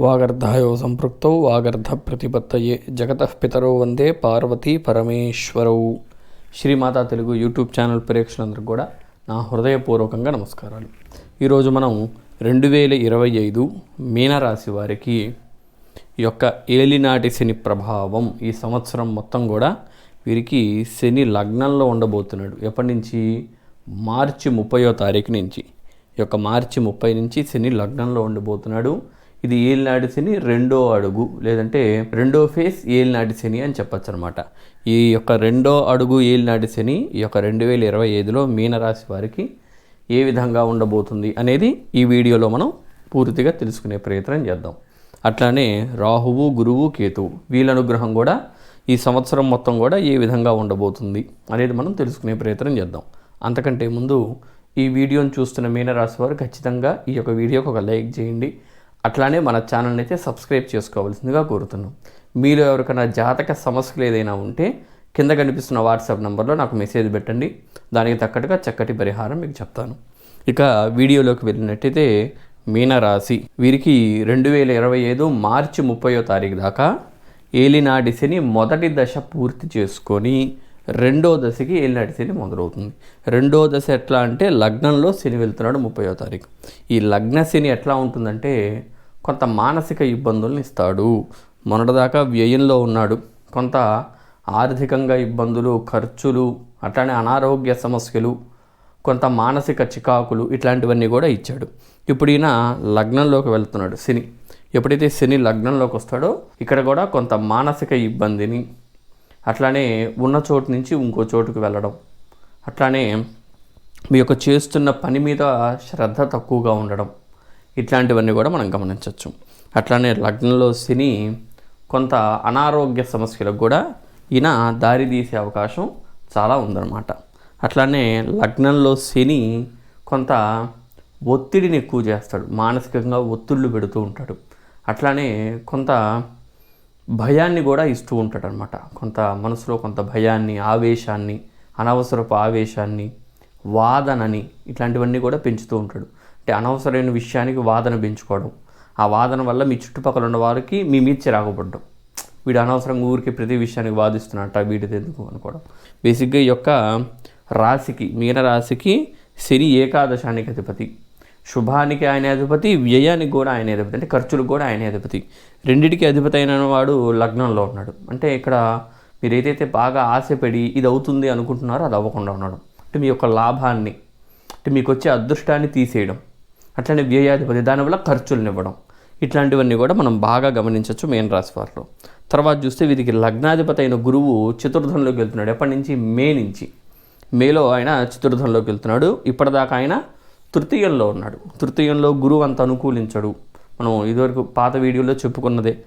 వాగర్ధాయో సంపృక్తౌ వాగర్ధ ప్రతిపత్తయే. జగత పితరో వందే పార్వతీ పరమేశ్వరౌ. శ్రీమాతా తెలుగు యూట్యూబ్ ఛానల్ ప్రేక్షకులందరికీ కూడా నా హృదయపూర్వకంగా నమస్కారాలు. ఈరోజు మనం రెండు వేల ఇరవై ఐదు మీనరాశి వారికి యొక్క ఏలినాటి శని ప్రభావం ఈ సంవత్సరం మొత్తం కూడా వీరికి శని లగ్నంలో ఉండబోతున్నాడు. ఎప్పటి నుంచి? మార్చి ముప్పయో తారీఖు నుంచి. యొక్క మార్చి ముప్పై నుంచి శని లగ్నంలో ఉండబోతున్నాడు. ఇది ఏలినాటి శని రెండో అడుగు లేదంటే రెండో ఫేస్ ఏలినాటి శని అని చెప్పచ్చు అనమాట ఈ యొక్క రెండో అడుగు ఏలినాటి శని ఈ యొక్క రెండు వేల ఇరవై ఐదులో మీనరాశి వారికి ఏ విధంగా ఉండబోతుంది అనేది ఈ వీడియోలో మనం పూర్తిగా తెలుసుకునే ప్రయత్నం చేద్దాం. అట్లానే రాహువు గురువు కేతువు వీళ్ళ అనుగ్రహం కూడా ఈ సంవత్సరం మొత్తం కూడా ఏ విధంగా ఉండబోతుంది అనేది మనం తెలుసుకునే ప్రయత్నం చేద్దాం. అంతకంటే ముందు ఈ వీడియోను చూస్తున్న మీనరాశి వారు ఖచ్చితంగా ఈ యొక్క వీడియోకి ఒక లైక్ చేయండి. అట్లానే మన ఛానల్ని అయితే సబ్స్క్రైబ్ చేసుకోవాల్సిందిగా కోరుతున్నాం. మీరు ఎవరికైనా జాతక సమస్యలు ఏదైనా ఉంటే కింద కనిపిస్తున్న వాట్సాప్ నెంబర్లో నాకు మెసేజ్ పెట్టండి. దానికి తగ్గట్టుగా చక్కటి పరిహారం మీకు చెప్తాను. ఇక వీడియోలోకి వెళ్ళినట్టయితే మీనరాశి. వీరికి రెండు వేల ఇరవై ఐదు మార్చి ముప్పయో తారీఖు దాకా ఏలినాటి శని మొదటి దశ పూర్తి చేసుకొని రెండో దశకి ఏలినాటి శని మొదలవుతుంది. రెండో దశ ఎట్లా అంటే లగ్నంలో శని వెళ్తున్నాడు ముప్పయో తారీఖు. ఈ లగ్న శని ఎట్లా ఉంటుందంటే కొంత మానసిక ఇబ్బందులను ఇస్తాడు. మొన్నటిదాకా వ్యయంలో ఉన్నాడు. కొంత ఆర్థికంగా ఇబ్బందులు ఖర్చులు అట్లానే అనారోగ్య సమస్యలు కొంత మానసిక చికాకులు ఇట్లాంటివన్నీ కూడా ఇచ్చాడు. ఇప్పుడు ఈయన లగ్నంలోకి వెళ్తున్నాడు శని. ఎప్పుడైతే శని లగ్నంలోకి వస్తాడో ఇక్కడ కూడా కొంత మానసిక ఇబ్బందిని అట్లానే ఉన్న చోటు నుంచి ఇంకో చోటుకు వెళ్ళడం అట్లానే మీ యొక్క చేస్తున్న పని మీద శ్రద్ధ తక్కువగా ఉండడం ఇట్లాంటివన్నీ కూడా మనం గమనించవచ్చు అట్లానే లగ్నంలో శని కొంత అనారోగ్య సమస్యలకు కూడా ఈయన దారి తీసే అవకాశం చాలా ఉందన్నమాట. అట్లానే లగ్నంలో శని కొంత ఒత్తిడిని ఎక్కువ చేస్తాడు. మానసికంగా ఒత్తిళ్ళు పెడుతూ ఉంటాడు. అట్లానే కొంత భయాన్ని కూడా ఇస్తూ ఉంటాడు అనమాట కొంత మనసులో కొంత భయాన్ని ఆవేశాన్ని అనవసరపు ఆవేశాన్ని వాదనని ఇట్లాంటివన్నీ కూడా పెంచుతూ ఉంటాడు. అంటే అనవసరమైన విషయానికి వాదన పెంచుకోవడం. ఆ వాదన వల్ల మీ చుట్టుపక్కల ఉన్న వారికి మీ మీద చిరాకుపడడం వీడు అనవసరంగా ఊరికి ప్రతి విషయానికి వాదిస్తున్నట్ట వీడిది ఎందుకు అనుకోవడం. బేసిక్గా ఈ యొక్క రాశికి మీన రాశికి శని ఏకాదశానికి అధిపతి. శుభానికి ఆయన అధిపతి వ్యయానికి కూడా ఆయన అధిపతి. అంటే ఖర్చులకు కూడా ఆయన అధిపతి. రెండిటికి అధిపతి అయిన వాడు లగ్నంలో ఉన్నాడు. అంటే ఇక్కడ మీరు ఏదైతే బాగా ఆశపడి ఇది అవుతుంది అనుకుంటున్నారో అది అవ్వకుండా ఉండడం. అంటే మీ యొక్క లాభాన్ని అంటే మీకు వచ్చే అదృష్టాన్ని తీసేయడం. అట్లనే వ్యయాధిపతి దానివల్ల ఖర్చులను ఇవ్వడం ఇట్లాంటివన్నీ కూడా మనం బాగా గమనించవచ్చు మెయిన్ రాశి వారిలో. తర్వాత చూస్తే వీరికి లగ్నాధిపతి అయిన గురువు చతుర్థంలోకి వెళ్తున్నాడు. ఎప్పటి నుంచి? మే నుంచి. మేలో ఆయన చతుర్థంలోకి వెళ్తున్నాడు. ఇప్పటిదాకా ఆయన తృతీయంలో ఉన్నాడు. తృతీయంలో గురువు అంత అనుకూలించడు. మనం ఇదివరకు పాత వీడియోలో చెప్పుకున్నదే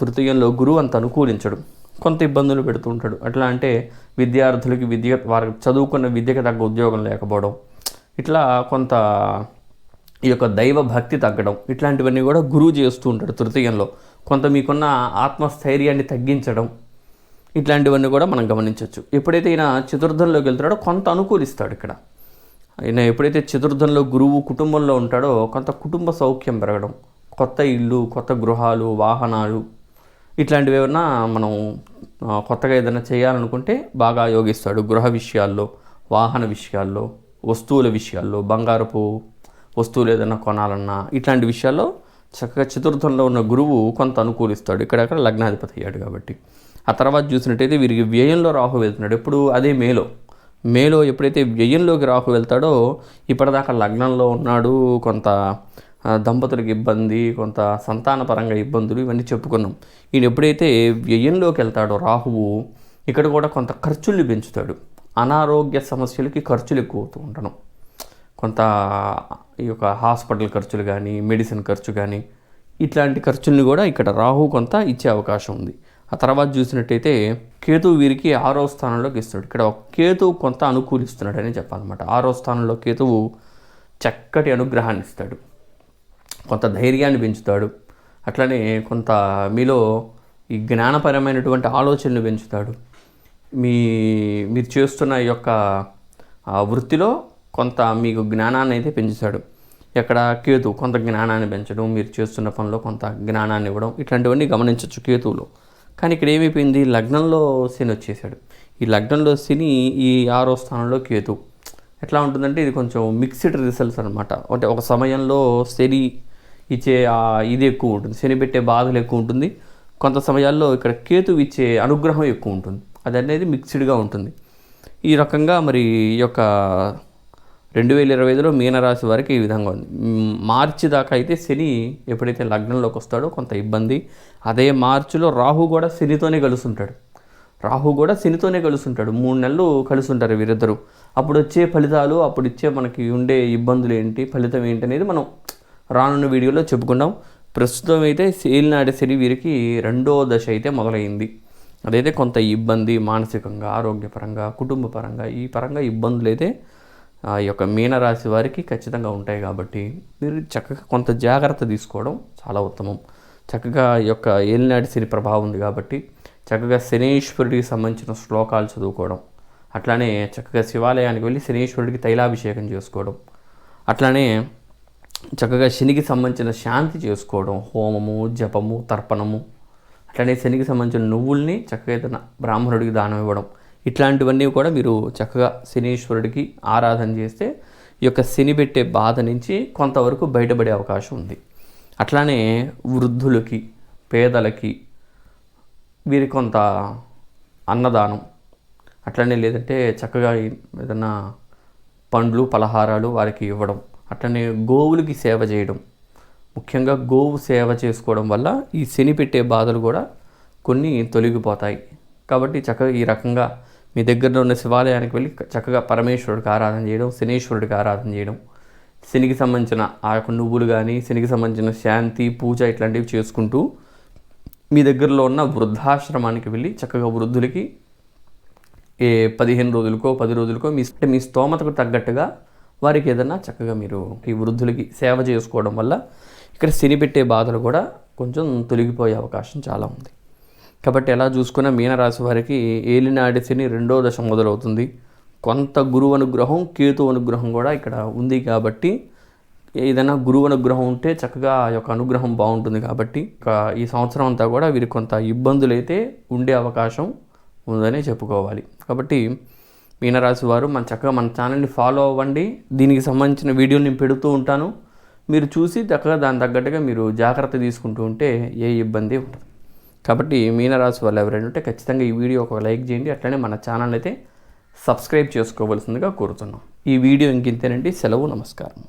తృతీయంలో గురువు అంత అనుకూలించడు. కొంత ఇబ్బందులు పెడుతూ ఉంటాడు. అట్లా అంటే విద్యార్థులకి విద్య వారికి చదువుకున్న విద్యకి తగ్గ ఉద్యోగం లేకపోవడం. ఇట్లా కొంత ఈ యొక్క దైవ భక్తి తగ్గడం ఇట్లాంటివన్నీ కూడా గురువు చేస్తూ ఉంటాడు తృతీయంలో. కొంత మీకున్న ఆత్మస్థైర్యాన్ని తగ్గించడం ఇట్లాంటివన్నీ కూడా మనం గమనించవచ్చు ఎప్పుడైతే ఈయన చతుర్థంలోకి వెళ్తున్నాడో కొంత అనుకూలిస్తాడు ఇక్కడ. ఆయన ఎప్పుడైతే చతుర్థంలో గురువు కుటుంబంలో ఉంటాడో కొంత కుటుంబ సౌఖ్యం పెరగడం కొత్త ఇల్లు కొత్త గృహాలు వాహనాలు ఇట్లాంటివి ఏమన్నా మనం కొత్తగా ఏదైనా చేయాలనుకుంటే బాగా యోగిస్తాడు. గృహ విషయాల్లో వాహన విషయాల్లో వస్తువుల విషయాల్లో బంగారపు వస్తువులు ఏదైనా కొనాలన్నా ఇట్లాంటి విషయాల్లో చక్కగా చతుర్థంలో ఉన్న గురువు కొంత అనుకూలిస్తాడు. ఇక్కడక్కడ లగ్నాధిపతి అయ్యాడు కాబట్టి. ఆ తర్వాత చూసినట్టయితే వీరికి వ్యయంలో రాహు వెళ్తున్నాడు. ఎప్పుడు అదే మేలో. మేలో ఎప్పుడైతే వ్యయంలోకి రాహు వెళ్తాడో ఇప్పటిదాకా లగ్నంలో ఉన్నాడు. కొంత దంపతులకు ఇబ్బంది కొంత సంతానపరంగా ఇబ్బందులు ఇవన్నీ చెప్పుకున్నాం. ఈయన ఎప్పుడైతే వ్యయంలోకి వెళ్తాడో రాహువు ఇక్కడ కూడా కొంత ఖర్చుల్ని పెంచుతాడు. అనారోగ్య సమస్యలకి ఖర్చులు ఎక్కువ అవుతూ ఉండడం. కొంత ఈ యొక్క హాస్పిటల్ ఖర్చులు కానీ మెడిసిన్ ఖర్చు కానీ ఇట్లాంటి ఖర్చుల్ని కూడా ఇక్కడ రాహు కొంత ఇచ్చే అవకాశం ఉంది. ఆ తర్వాత చూసినట్టయితే కేతు వీరికి ఆరో స్థానంలోకి ఇస్తాడు ఇక్కడ కేతువు కొంత అనుకూలిస్తున్నాడు అని చెప్పాలన్నమాట. ఆరో స్థానంలో కేతువు చక్కటి అనుగ్రహాన్ని ఇస్తాడు. కొంత ధైర్యాన్ని పెంచుతాడు. అట్లనే కొంత మీలో ఈ జ్ఞానపరమైనటువంటి ఆలోచనలు పెంచుతాడు. మీ మీరు చేస్తున్న ఈ యొక్క వృత్తిలో కొంత మీకు జ్ఞానాన్ని అయితే పెంచుతాడు. ఎక్కడ కేతు కొంత జ్ఞానాన్ని పెంచడం మీరు చేస్తున్న పనిలో కొంత జ్ఞానాన్ని ఇవ్వడం ఇట్లాంటివన్నీ గమనించవచ్చు కేతువులో. కానీ ఇక్కడ ఏమైపోయింది? లగ్నంలో శని వచ్చేసాడు. ఈ లగ్నంలో శని ఈ ఆరో స్థానంలో కేతు. ఎట్లా ఉంటుందంటే ఇది కొంచెం మిక్స్డ్ రిజల్ట్స్ అనమాట అంటే ఒక సమయంలో శని ఇచ్చే ఇది ఎక్కువ ఉంటుంది. శని పెట్టే బాధలు ఎక్కువ ఉంటుంది. కొంత సమయాల్లో ఇక్కడ కేతు ఇచ్చే అనుగ్రహం ఎక్కువ ఉంటుంది. అది అనేది మిక్స్డ్గా ఉంటుంది. ఈ రకంగా మరి ఈ యొక్క రెండు వేల ఇరవై ఐదులో మీనరాశి వారికి ఈ విధంగా ఉంది. మార్చి దాకా అయితే శని ఎప్పుడైతే లగ్నంలోకి వస్తాడో కొంత ఇబ్బంది. అదే మార్చిలో రాహు కూడా శనితోనే కలుస్తుంటాడు రాహు కూడా శనితోనే కలుస్తుంటాడు మూడు నెలలు కలుస్తుంటారు వీరిద్దరూ. అప్పుడు వచ్చే ఫలితాలు అప్పుడు ఇచ్చే మనకి ఉండే ఇబ్బందులు ఏంటి ఫలితం ఏంటి అనేది మనం రానున్న వీడియోలో చెప్పుకుందాం. ప్రస్తుతం అయితే ఏలినాటి శని వీరికి రెండో దశ అయితే మొదలైంది. అదైతే కొంత ఇబ్బంది మానసికంగా ఆరోగ్యపరంగా కుటుంబ పరంగా ఈ పరంగా ఇబ్బందులు అయితే ఆ యొక్క మీనరాశి వారికి ఖచ్చితంగా ఉంటాయి కాబట్టి మీరు చక్కగా కొంత జాగ్రత్త తీసుకోవడం చాలా ఉత్తమం. చక్కగా ఈ యొక్క ఏలినాటి శని ప్రభావం ఉంది కాబట్టి చక్కగా శనీశ్వరుడికి సంబంధించిన శ్లోకాలు చదువుకోవడం అట్లానే చక్కగా శివాలయానికి వెళ్ళి శనీశ్వరుడికి తైలాభిషేకం చేసుకోవడం అట్లానే చక్కగా శనికి సంబంధించిన శాంతి చేసుకోవడం హోమము జపము తర్పణము అట్లనే శనికి సంబంధించిన నువ్వుల్ని చక్కగా ఏదైనా బ్రాహ్మణుడికి దానం ఇవ్వడం ఇట్లాంటివన్నీ కూడా మీరు చక్కగా శనీశ్వరుడికి ఆరాధన చేస్తే ఈ యొక్క శని పెట్టే బాధ నుంచి కొంతవరకు బయటపడే అవకాశం ఉంది. అట్లానే వృద్ధులకి పేదలకి వీరి కొంత అన్నదానం అట్లనే లేదంటే చక్కగా ఏదన్నా పండ్లు పలహారాలు వారికి ఇవ్వడం అట్లనే గోవులకి సేవ చేయడం. ముఖ్యంగా గోవు సేవ చేసుకోవడం వల్ల ఈ శని పెట్టే బాధలు కూడా కొన్ని తొలగిపోతాయి. కాబట్టి చక్కగా ఈ రకంగా మీ దగ్గరలో ఉన్న శివాలయానికి వెళ్ళి చక్కగా పరమేశ్వరుడికి ఆరాధన చేయడం శనీశ్వరుడికి ఆరాధన చేయడం. శనికి సంబంధించిన ఆ యొక్క నువ్వులు కానీ శనికి సంబంధించిన శాంతి పూజ ఇట్లాంటివి చేసుకుంటూ మీ దగ్గరలో ఉన్న వృద్ధాశ్రమానికి వెళ్ళి చక్కగా వృద్ధులకి ఏ పదిహేను రోజులకో పది రోజులకో మీ అంటే మీ స్తోమతకు తగ్గట్టుగా వారికి ఏదన్నా చక్కగా మీరు ఈ వృద్ధులకి సేవ చేసుకోవడం వల్ల ఇక్కడ శని పెట్టే బాధలు కూడా కొంచెం తొలగిపోయే అవకాశం చాలా ఉంది. కాబట్టి ఎలా చూసుకున్నా మీనరాశి వారికి ఏలినాడి శని రెండో దశ మొదలవుతుంది. కొంత గురువు అనుగ్రహం కేతు అనుగ్రహం కూడా ఇక్కడ ఉంది కాబట్టి ఏదైనా గురువు అనుగ్రహం ఉంటే చక్కగా ఆ యొక్క అనుగ్రహం బాగుంటుంది కాబట్టి ఈ సంవత్సరం అంతా కూడా వీరికి కొంత ఇబ్బందులు అయితే ఉండే అవకాశం ఉందని చెప్పుకోవాలి. కాబట్టి మీనరాశి వారు మన చక్కగా మన ఛానల్ని ఫాలో అవ్వండి. దీనికి సంబంధించిన వీడియోలు నేను పెడుతూ ఉంటాను. మీరు చూసి చక్కగా దాని తగ్గట్టుగా మీరు జాగ్రత్త తీసుకుంటూ ఉంటే ఏ ఇబ్బంది ఉండదు. కాబట్టి మీనరాశి వాళ్ళు ఎవరైనా ఉంటే ఖచ్చితంగా ఈ వీడియో ఒక లైక్ చేయండి అట్లనే మన ఛానల్ అయితే సబ్స్క్రైబ్ చేసుకోవాల్సిందిగా కోరుతున్నాం. ఈ వీడియో ఇంకింతేనండి. సెలవు నమస్కారం.